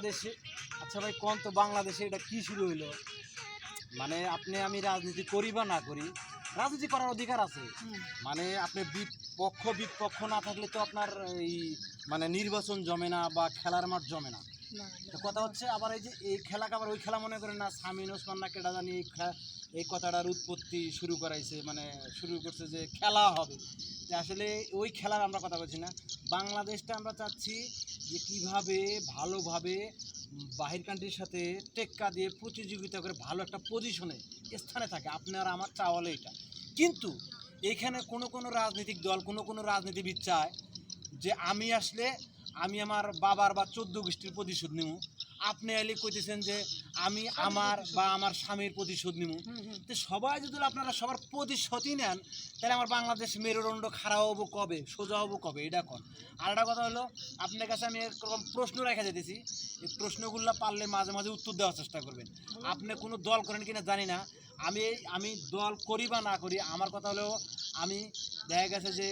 বাংলাদেশে? আচ্ছা ভাই কোন তো বাংলাদেশে এটা কি শুরু হইল? মানে আপনি আমি রাজনীতি করি বা না করি রাজনীতি করার অধিকার আছে। মানে আপনি বিপক্ষ বিপক্ষ না থাকলে তো আপনার এই মানে নির্বাচন জমে না বা খেলার মাঠ জমে না। কথা হচ্ছে আবার এই যে এই খেলাকে আবার ওই খেলা মনে করেন না সামিন ওসমান না কেডা জানি এই কথাটার উৎপত্তি শুরু করাইছে মানে শুরু করছে যে খেলা হবে। যে আসলে ওই খেলার আমরা কথা বলছি না। বাংলাদেশটা আমরা চাচ্ছি যে কীভাবে ভালোভাবে বাহির কান্ট্রির সাথে টেক্কা দিয়ে প্রতিযোগিতা করে ভালো একটা পজিশনে স্থানে থাকে। আপনার আমার চাওয়ালে এটা কিন্তু এখানে কোনো কোনো রাজনৈতিক দল, কোনো কোনো রাজনীতিবিদ চায় যে আমি আসলে আমি আমার বাবার বা চোদ্দ গোষ্ঠীর প্রতিশোধ নিব আপনি এলে কইতেছেন যে আমি আমার বা আমার স্বামীর প্রতিশোধ নিব তো সবাই যদি আপনারা সবার প্রতিশোধই নেন তাহলে আমার বাংলাদেশ মেরুদণ্ড খারাপ হব কবে? সোজা হব কবে? এটা কোন? আর একটা কথা হলো আপনার কাছে আমি এরকম প্রশ্ন রেখে যেতেছি এই প্রশ্নগুলো পারলে মাঝে মাঝে উত্তর দেওয়ার চেষ্টা করবেন। আপনি কোনো দল করেন কিনা জানি না আমি আমি দল করি বা না করি আমার কথা হলো আমি দেখা গেছে যে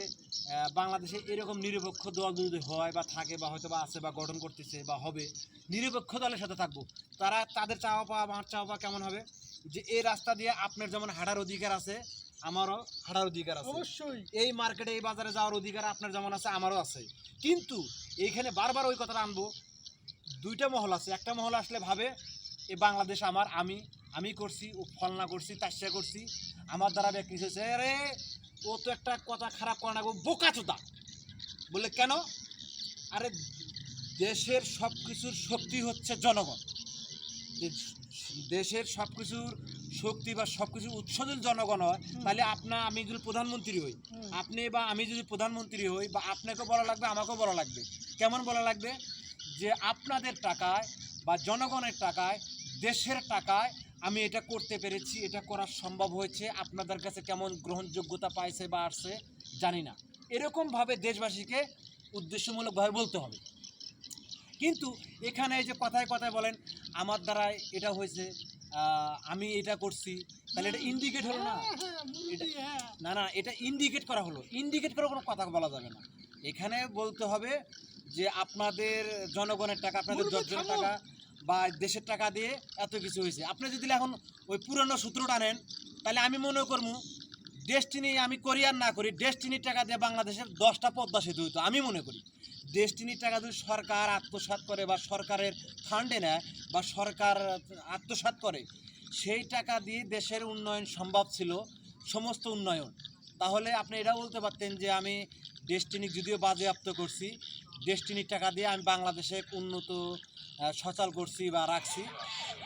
বাংলাদেশে এরকম নিরপেক্ষ দল যদি হয় বা থাকে বা হয়তো বা আছে বা গঠন করতেছে বা হবে নিরপেক্ষ দলের সাথে থাকব। তারা তাদের চাওয়া পাওয়া আমার চাওয়া পাওয়া কেমন হবে? যে এই রাস্তা দিয়ে আপনার যেমন হাঁটার অধিকার আছে আমারও হাঁটার অধিকার আছে। অবশ্যই। এই মার্কেটে এই বাজারে যাওয়ার অধিকার আপনার যেমন আছে আমারও আছে। কিন্তু এইখানে বারবার ওই কথাটা আনব দুইটা মহল আছে। একটা মহল আসলে ভাবে এ বাংলাদেশ আমার আমি আমি করছি ও ফলনা করছি তাসিয়া করছি। আমার দ্বারা ব্যক্তি হয়েছে আরে ও তো একটা কথা খারাপ করে না গো বোকা চোদা। বলে কেন? আরে দেশের সব কিছুর শক্তি হচ্ছে জনগণ। দেশের সব কিছুর শক্তি বা সব কিছুর উৎস যদি জনগণ হয় তাহলে আপনার আমি যদি প্রধানমন্ত্রী হই আপনি বা আমি যদি প্রধানমন্ত্রী হই বা আপনাকেও বলা লাগবে আমাকেও বলা লাগবে। কেমন বলা লাগবে? যে আপনাদের টাকায় বা জনগণের টাকায় দেশের টাকায় আমি এটা করতে পেরেছি এটা করা সম্ভব হয়েছে। আপনাদের কাছে কেমন গ্রহণযোগ্যতা পাইছে বা আসছে জানি না। এরকমভাবে দেশবাসীকে উদ্দেশ্যমূলকভাবে বলতে হবে। কিন্তু এখানে এই যে কথায় কথায় বলেন আমার দ্বারা এটা হয়েছে আমি এটা করছি তাহলে এটা ইন্ডিকেট হলো না? এটা- না না এটা ইন্ডিকেট করা হলো। ইন্ডিকেট করে কোনো কথা বলা যাবে না। এখানে বলতে হবে যে আপনাদের জনগণের টাকা আপনাদের দশজনের টাকা বা দেশের টাকা দিয়ে এত কিছু হয়েছে। আপনি যদি এখন ওই পুরনো সূত্রটা নেন, তাহলে আমি মনে করব ডেস্টিনি আমি করি আর না করি ডেস্টিনির টাকা দিয়ে বাংলাদেশের দশটা পদ্মা সেতু হইতো, আমি মনে করি। ডেস্টিনির টাকা যদি সরকার আত্মসাৎ করে বা সরকারের ফান্ডে নেয় বা সরকার আত্মসাৎ করে, সেই টাকা দিয়ে দেশের উন্নয়ন সম্ভব ছিল, সমস্ত উন্নয়ন। তাহলে আপনি এটা বলতে পারতেন যে আমি ডেস্টিনি যদিও বাজেয়াপ্ত করছি ডেস্টিনির টাকা দিয়ে আমি বাংলাদেশে উন্নত সচল করছি বা রাখছি।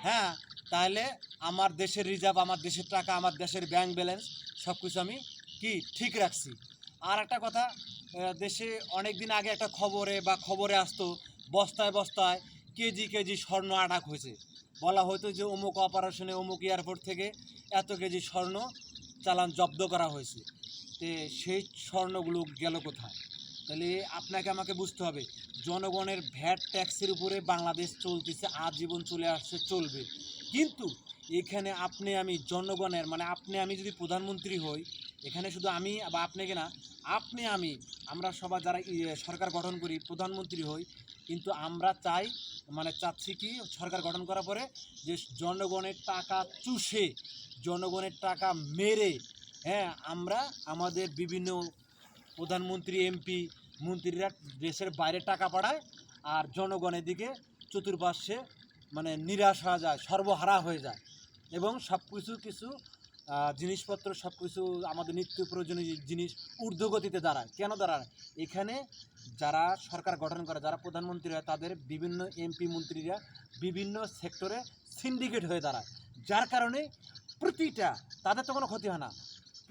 হ্যাঁ তাহলে আমার দেশের রিজার্ভ আমার দেশের টাকা, আমার দেশের ব্যাংক ব্যালেন্স সব কিছু আমি কি ঠিক রাখছি? আর একটা কথা দেশে অনেক দিন আগে একটা খবরে বা খবরে আসতো, বস্তায় বস্তায় কেজি কেজি স্বর্ণ আটাক হয়েছে। বলা হতো যে অমুক অপারেশনে অমুক এয়ারপোর্ট থেকে এত কেজি স্বর্ণ চালান জব্দ করা হয়েছে। সেই স্বর্ণগুলো গেল কোথায়? তাহলে আপনাকে আমাকে বুঝতে হবে, জনগণের ভ্যাট ট্যাক্সের উপরে বাংলাদেশ চলতেছে, আজীবন চলে আসছে, চলবে। কিন্তু এখানে আপনি আমি জনগণের মানে আপনি আমি যদি প্রধানমন্ত্রী হই, এখানে শুধু আমি বা আপনাকে না আপনি আমি, আমরা সবাই যারা সরকার গঠন করি, প্রধানমন্ত্রী হই, কিন্তু আমরা চাই মানে চাচ্ছি কি, সরকার গঠন করার পরে যে জনগণের টাকা চুষে, জনগণের টাকা মেরে হ্যাঁ আমরা আমাদের বিভিন্ন প্রধানমন্ত্রী, এমপি, মন্ত্রীরা দেশের বাইরে টাকা পাঠায় আর জনগণের দিকে চতুর্পার্শ্বে মানে নিরাশ হয়ে যায়, সর্বহারা হয়ে যায় এবং সব কিছু কিছু জিনিসপত্র সব কিছু আমাদের নিত্য প্রয়োজনীয় জিনিস ঊর্ধ্বগতিতে দাঁড়ায়। কেন দাঁড়ায়? এখানে যারা সরকার গঠন করে, যারা প্রধানমন্ত্রী হয়, তাদের বিভিন্ন এমপি, মন্ত্রীরা বিভিন্ন সেক্টরে সিন্ডিকেট হয়ে দাঁড়ায়। যার কারণে প্রতিটা, তাদের তো কোনো ক্ষতি হয় না।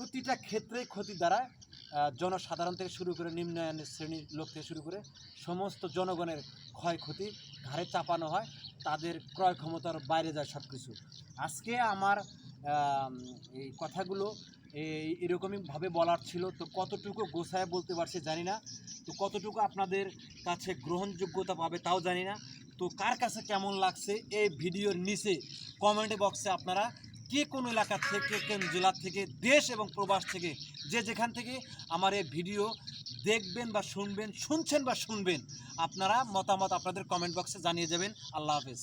প্রতিটা ক্ষেত্রেই ক্ষতি দ্বারায় আহ, জনসাধারণ থেকে শুরু করে নিম্নায়ন শ্রেণির লোক থেকে শুরু করে সমস্ত জনগণের ক্ষয়ক্ষতি ঘাড়ে চাপানো হয় তাদের ক্রয় ক্ষমতার বাইরে যায় সব কিছু আজকে আমার এই কথাগুলো এরকমইভাবে বলার ছিল তো কতটুকু গোছায় বলতে পারছি জানি না তো কতটুকু আপনাদের কাছে গ্রহণযোগ্যতা পাবে তাও জানি না তো কার কাছে কেমন লাগছে এই ভিডিওর নিচে কমেন্ট বক্সে আপনারা কে কোন এলাকা থেকে, কোন জেলা থেকে, দেশ এবং প্রবাস থেকে, যে যেখান থেকে আমার এই ভিডিও দেখবেন বা শুনবেন, শুনছেন বা শুনবেন, আপনারা মতামত আপনাদের কমেন্ট বক্সে জানিয়ে যাবেন। আল্লাহ হাফেজ।